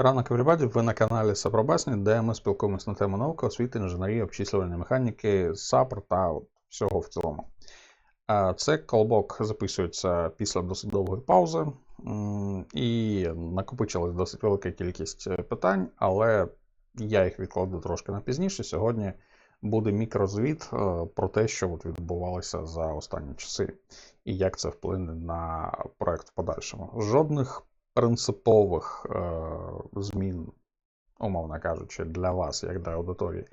Ранок everybody, ви на каналі Сапробасні, де ми спілкуємося на тему науки, освіти, інженерії, обчислювальної механіки, САПР та всього в цілому. Це колобок записується після досить довгої паузи, і накопичилась досить велика кількість е, питань, але я їх відкладу трошки на пізніше. Сьогодні буде мікрозвіт е, про те, що от відбувалося за останні часи, і як це вплине на проект в подальшому. Жодних принципових е, змін, умовно кажучи, для вас, як для аудиторії,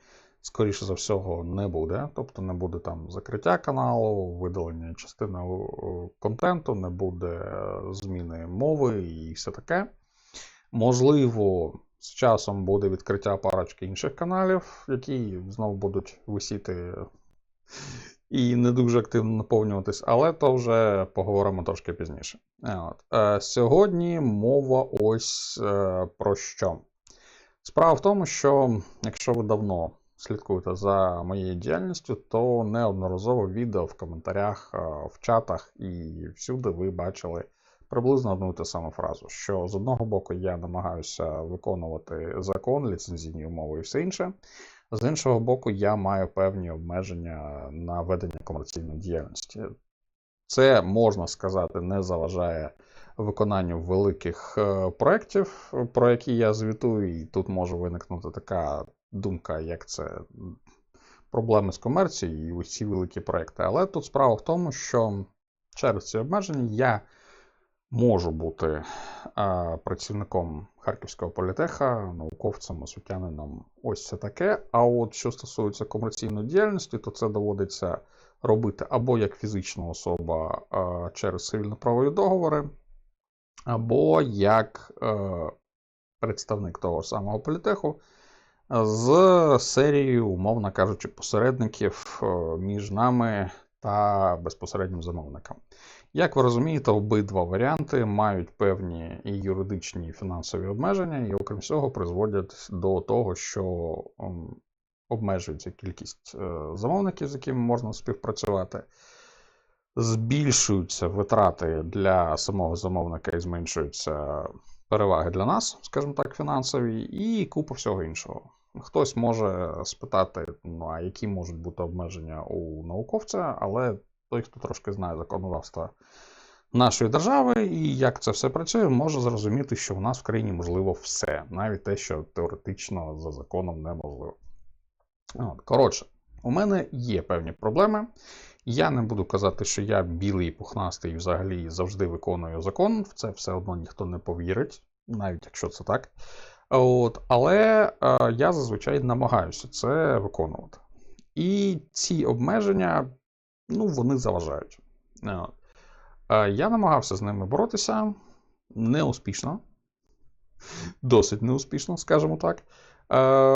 скоріше за всього, не буде. Тобто не буде там закриття каналу, видалення частини е, контенту, не буде е, зміни мови і все таке. Можливо, з часом буде відкриття парочки інших каналів, які знову будуть висіти і не дуже активно наповнюватись, але то вже поговоримо трошки пізніше. Е, От. Е, Сьогодні мова ось е, про що. Справа в тому, що якщо ви давно слідкуєте за моєю діяльністю, то неодноразово відео в коментарях, е, в чатах і всюди ви бачили приблизно одну і ту саму фразу: що з одного боку я намагаюся виконувати закон, ліцензійні умови і все інше. З іншого боку, я маю певні обмеження на ведення комерційної діяльності. Це можна сказати, не заважає виконанню великих е, проєктів, про які я звітую, і тут може виникнути така думка, як це проблеми з комерцією і усі великі проекти. Але тут справа в тому, що через ці обмеження я можу бути а, працівником Харківського політеха, науковцем, освітянином, ось це таке. А от що стосується комерційної діяльності, то це доводиться робити або як фізична особа а, через цивільно-правові договори, або як е, представник того самого політеху з серією, умовно кажучи, посередників е, між нами та безпосереднім замовником. Як ви розумієте, обидва варіанти мають певні і юридичні і фінансові обмеження, і, окрім цього, призводять до того, що ем, обмежується кількість е, замовників, з якими можна співпрацювати, збільшуються витрати для самого замовника і зменшуються переваги для нас, скажімо так, фінансові, і купа всього іншого. Хтось може спитати, ну а які можуть бути обмеження у науковця, але той, хто трошки знає законодавство нашої держави і як це все працює, може зрозуміти, що в нас в країні можливо все, навіть те, що теоретично за законом неможливо. От, Коротше, у мене є певні проблеми. Я не буду казати, що я білий пухнастий і взагалі завжди виконую закон. В це все одно ніхто не повірить, навіть якщо це так. От, Але е, я зазвичай намагаюся це виконувати. І ці обмеження, ну, вони заважають. Е, я намагався з ними боротися неуспішно, досить неуспішно, скажімо так. Е,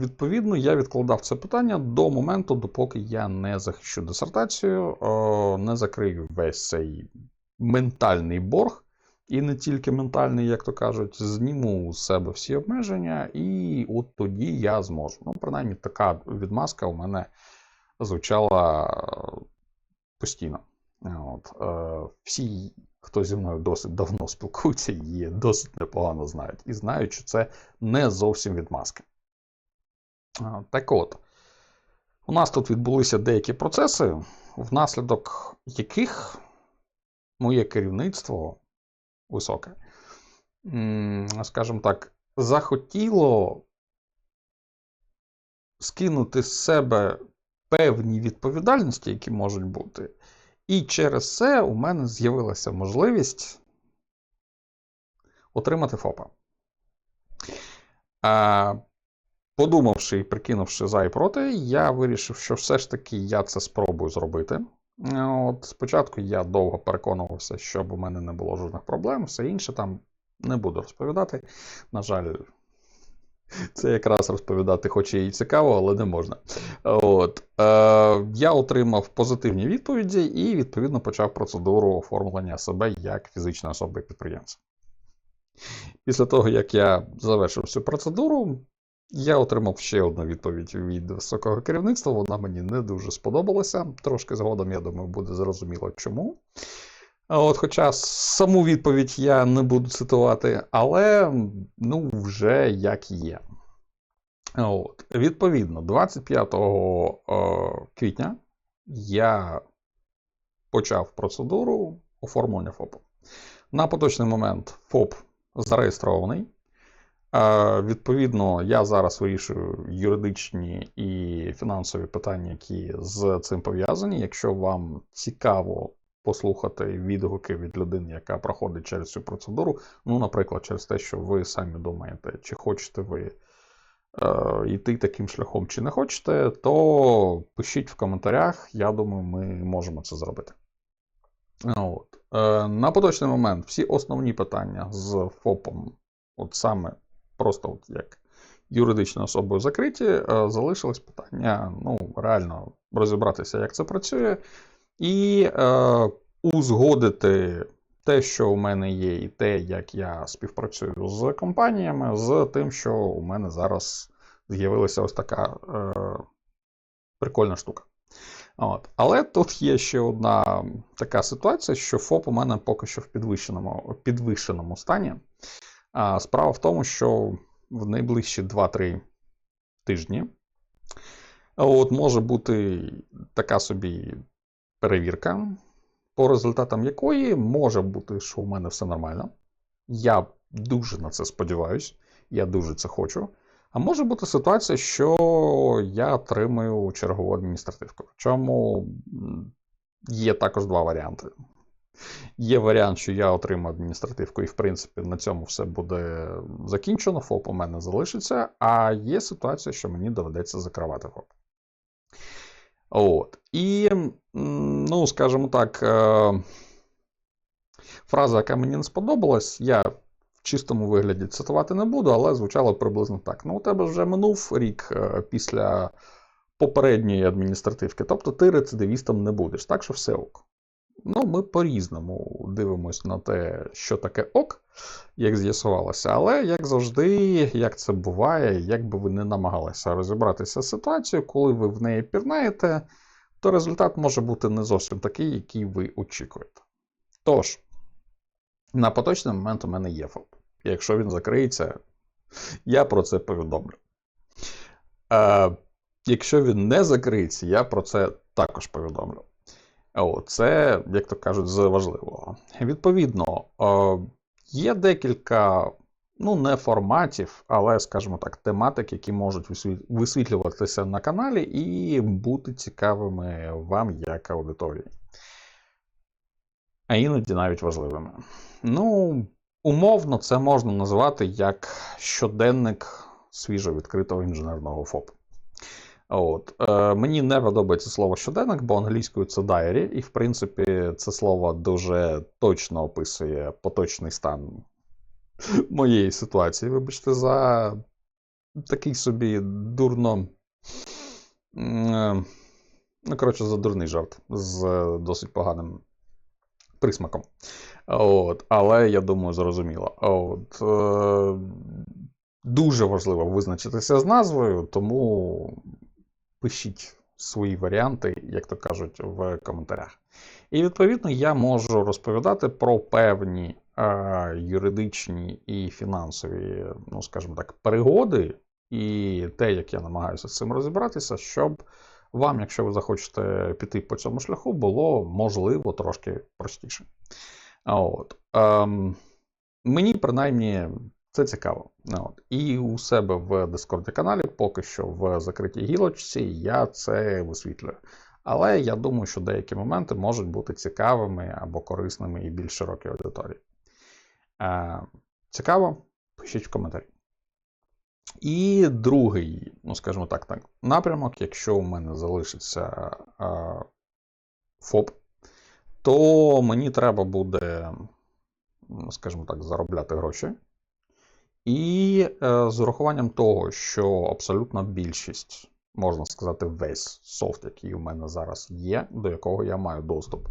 Відповідно, я відкладав це питання до моменту, допоки я не захищу дисертацію, е, не закрию весь цей ментальний борг, і не тільки ментальний, як то кажуть, зніму з себе всі обмеження, і от тоді я зможу. Ну, принаймні, така відмазка у мене звучала е, постійно. От, е, Всі, хто зі мною досить давно спілкується, її досить непогано знають. І знають, що це не зовсім відмазка. Е, Так от, у нас тут відбулися деякі процеси, внаслідок яких моє керівництво високе, скажімо так, захотіло скинути з себе певні відповідальності, які можуть бути. І через це у мене з'явилася можливість отримати ФОПа. А, Подумавши і прикинувши за і проти, я вирішив, що все ж таки я це спробую зробити. От Спочатку я довго переконувався, щоб у мене не було жодних проблем, все інше там не буду розповідати. На жаль, це якраз розповідати, хоч і цікаво, але не можна. От. Е, Я отримав позитивні відповіді і, відповідно, почав процедуру оформлення себе як фізичної особи підприємця. Після того, як я завершив цю процедуру, я отримав ще одну відповідь від високого керівництва. Вона мені не дуже сподобалася. Трошки згодом, я думаю, буде зрозуміло чому. От, хоча саму відповідь я не буду цитувати, але ну, вже як є. От. Відповідно, 25 е, квітня я почав процедуру оформлення ФОПу. На поточний момент ФОП зареєстрований. Е, Відповідно, я зараз вирішую юридичні і фінансові питання, які з цим пов'язані. Якщо вам цікаво послухати відгуки від людини, яка проходить через цю процедуру, ну, наприклад, через те, що ви самі думаєте, чи хочете ви е, йти таким шляхом, чи не хочете, то пишіть в коментарях. Я думаю, ми можемо це зробити. От. Е, На поточний момент всі основні питання з ФОПом, от саме просто от як юридичною особою закриті, е, залишилось питання ну, реально розібратися, як це працює, і е, узгодити те, що у мене є, і те, як я співпрацюю з компаніями, з тим, що у мене зараз з'явилася ось така е, прикольна штука. От. Але тут є ще одна така ситуація, що ФОП у мене поки що в підвищеному підвищеному стані. А Справа в тому, що в найближчі 2-3 тижні от, може бути така собі перевірка, по результатам якої може бути, що у мене все нормально. Я дуже на це сподіваюся, я дуже це хочу. А може бути ситуація, що я отримаю чергову адміністративку. Чому є також два варіанти. Є варіант, що я отримаю адміністративку, і, в принципі, на цьому все буде закінчено, ФОП у мене залишиться. А є ситуація, що мені доведеться закривати ФОП. От. І, ну, скажімо так, е, фраза, яка мені не сподобалась, я в чистому вигляді цитувати не буду, але звучало приблизно так. Ну, у тебе вже минув рік е, після попередньої адміністративки, тобто ти рецидивістом не будеш, так що все ок. Ну, ми по-різному дивимося на те, що таке ок, як з'ясувалося. Але, як завжди, як це буває, як би ви не намагалися розібратися з ситуацією, коли ви в неї пірнаєте, то результат може бути не зовсім такий, який ви очікуєте. Тож, на поточний момент у мене є ФОП. Якщо він закриється, я про це повідомлю. Е, Якщо він не закриється, я про це також повідомлю. Це, як то кажуть, з важливого. Відповідно, є декілька, ну, не форматів, але, скажімо так, тематик, які можуть висвітлюватися на каналі і бути цікавими вам як аудиторії. А іноді навіть важливими. Ну, умовно, це можна назвати як щоденник свіжо відкритого інженерного ФОПу. От. Е, Мені не подобається слово щоденник, бо англійською це diary, і, в принципі, це слово дуже точно описує поточний стан моєї ситуації. Вибачте, за такий собі дурно. Е, ну, коротше, за дурний жарт з досить поганим присмаком. От, Але я думаю, зрозуміло. От, е, Дуже важливо визначитися з назвою, тому пишіть свої варіанти, як то кажуть, в коментарях. І відповідно я можу розповідати про певні е, юридичні і фінансові, ну скажімо так, перегоди, і те, як я намагаюся з цим розібратися, щоб вам, якщо ви захочете піти по цьому шляху, було можливо трошки простіше. От. Ем, Мені принаймні це цікаво. Ну, от. І у себе в Discord каналі, поки що в закритій гілочці, я це висвітлюю. Але я думаю, що деякі моменти можуть бути цікавими або корисними і більш широкій аудиторії. Е, Цікаво? Пишіть в коментарі. І другий, ну, скажімо так, так, напрямок, якщо у мене залишиться е, ФОП, то мені треба буде, скажімо так, заробляти гроші. І е, з урахуванням того, що абсолютна більшість, можна сказати, весь софт, який у мене зараз є, до якого я маю доступ,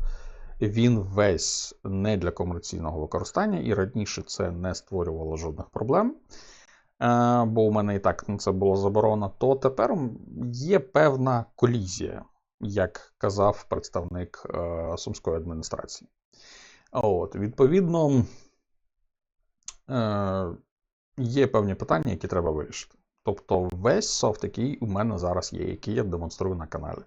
він весь не для комерційного використання, і раніше це не створювало жодних проблем. Е, бо у мене і так на це було заборонено, то тепер є певна колізія, як казав представник е, Сумської адміністрації. От, відповідно, є певні питання, які треба вирішити. Тобто, весь софт, який у мене зараз є, який я демонструю на каналі,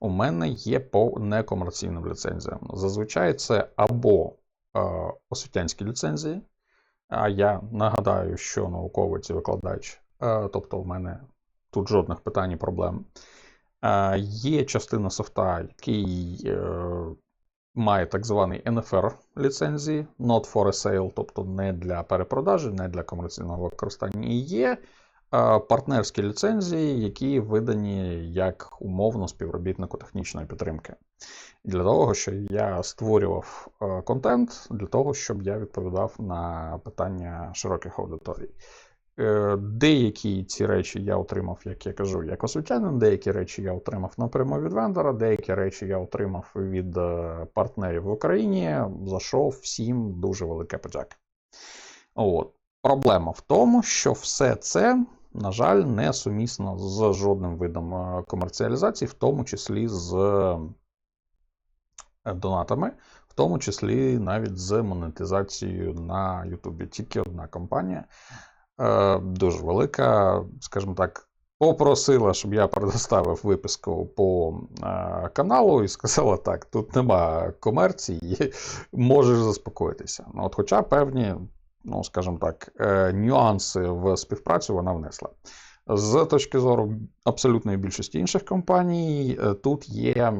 у мене є по некомерційним ліцензіям. Зазвичай це або е, освітянські ліцензії, а я нагадаю, що науковець і викладач, е, тобто в мене тут жодних питань і проблем. Е, Є частина софта, який е, має так званий NFR ліцензії, not for a sale, тобто не для перепродажі, не для комерційного використання. І є е, партнерські ліцензії, які видані як умовно співробітнику технічної підтримки. Для того, що я створював е, контент, для того, щоб я відповідав на питання широких аудиторій. Е, Деякі ці речі я отримав, як я кажу, як освітянин, деякі речі я отримав напряму від вендора, деякі речі я отримав від е, партнерів в Україні. За що всім дуже велике подяка. От. Проблема в тому, що все це, на жаль, не сумісно з жодним видом е, комерціалізації, в тому числі з донатами, в тому числі навіть з монетизацією на Ютубі. Тільки одна компанія дуже велика, скажімо так, попросила, щоб я предоставив виписку по е, каналу і сказала так: тут нема комерції, можеш заспокоїтися. Ну, от, хоча певні, ну скажімо так, е, нюанси в співпрацю вона внесла. З точки зору абсолютної більшості інших компаній, е, тут є.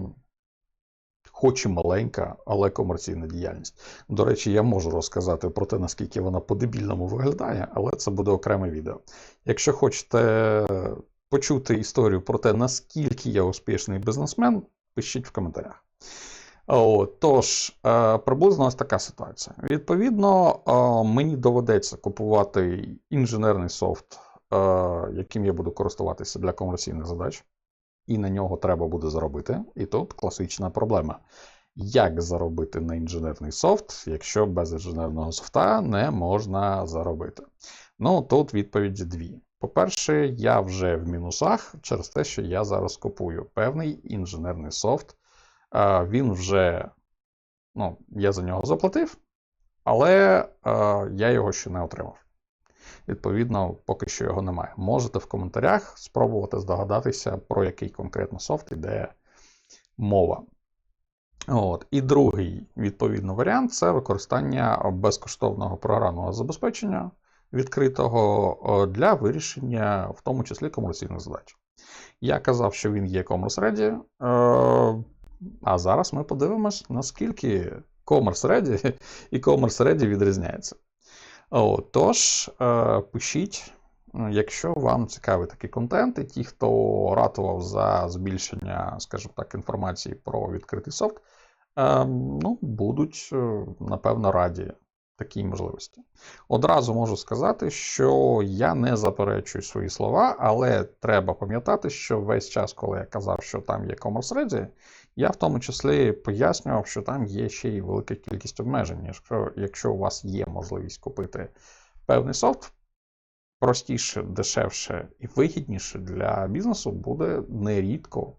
Хоч і маленька, але комерційна діяльність. До речі, я можу розказати про те, наскільки вона по-дебільному виглядає, але це буде окреме відео. Якщо хочете почути історію про те, наскільки я успішний бізнесмен, пишіть в коментарях. О, тож, е, приблизно ось така ситуація. Відповідно, е, мені доведеться купувати інженерний софт, е, яким я буду користуватися для комерційних задач і на нього треба буде заробити. І тут класична проблема. Як заробити на інженерний софт, якщо без інженерного софта не можна заробити? Ну, тут відповіді дві. По-перше, я вже в мінусах через те, що я зараз купую певний інженерний софт. Він вже, ну, я за нього заплатив, але я його ще не отримав. Відповідно, поки що його немає. Можете в коментарях спробувати здогадатися, про який конкретно софт іде мова. От. І другий відповідно варіант це використання безкоштовного програмного забезпечення відкритого для вирішення, в тому числі комерційних задач. Я казав, що він є Commerce Ready, е, а зараз ми подивимось, наскільки Commerce Ready і Commerce Ready відрізняється. Тож, е, пишіть, якщо вам цікавий такий контент, і ті, хто ратував за збільшення, скажімо так, інформації про відкритий софт, е, ну, будуть, е, напевно, раді такій можливості. Одразу можу сказати, що я не заперечую свої слова, але треба пам'ятати, що весь час, коли я казав, що там є Commerce Ready, я в тому числі пояснював, що там є ще й велика кількість обмежень. Якщо, якщо у вас є можливість купити певний софт, простіше, дешевше і вигідніше для бізнесу буде нерідко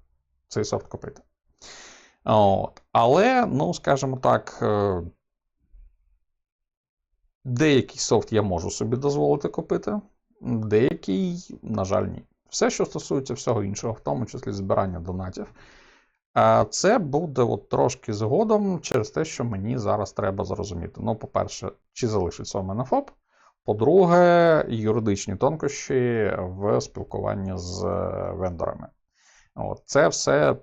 цей софт купити. От. Але, ну, скажімо так, е, деякий софт я можу собі дозволити купити, деякий, на жаль, ні. Все, що стосується всього іншого, в тому числі збирання донатів. Це буде от трошки згодом через те, що мені зараз треба зрозуміти. Ну, по-перше, чи залишиться у мене ФОП. По-друге, юридичні тонкощі в спілкуванні з е, вендорами. От, Це все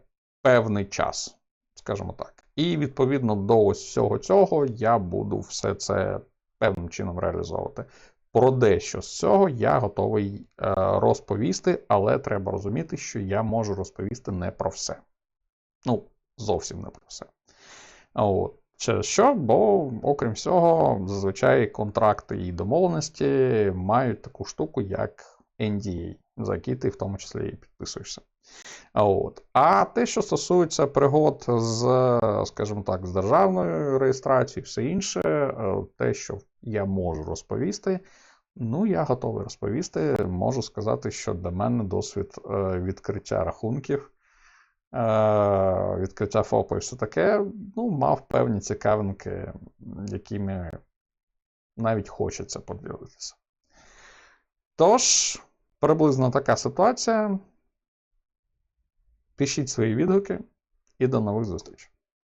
певний час, скажімо так. І відповідно до ось всього цього я буду все це певним чином реалізовувати. Про дещо з цього я готовий е, розповісти, але треба розуміти, що я можу розповісти не про все. Ну, зовсім не про все. От. Через що? Бо, окрім всього, зазвичай контракти і домовленості мають таку штуку, як NDA, за який ти в тому числі і підписуєшся. От. А те, що стосується пригод з, скажімо так, з державною реєстрацією, все інше, е, те, що я можу розповісти, ну, я готовий розповісти. Можу сказати, що для мене досвід е, відкриття рахунків відкриття ФОПу і все таке, ну, мав певні цікавинки, якими навіть хочеться поділитися. Тож, приблизно така ситуація. Пишіть свої відгуки і до нових зустрічей.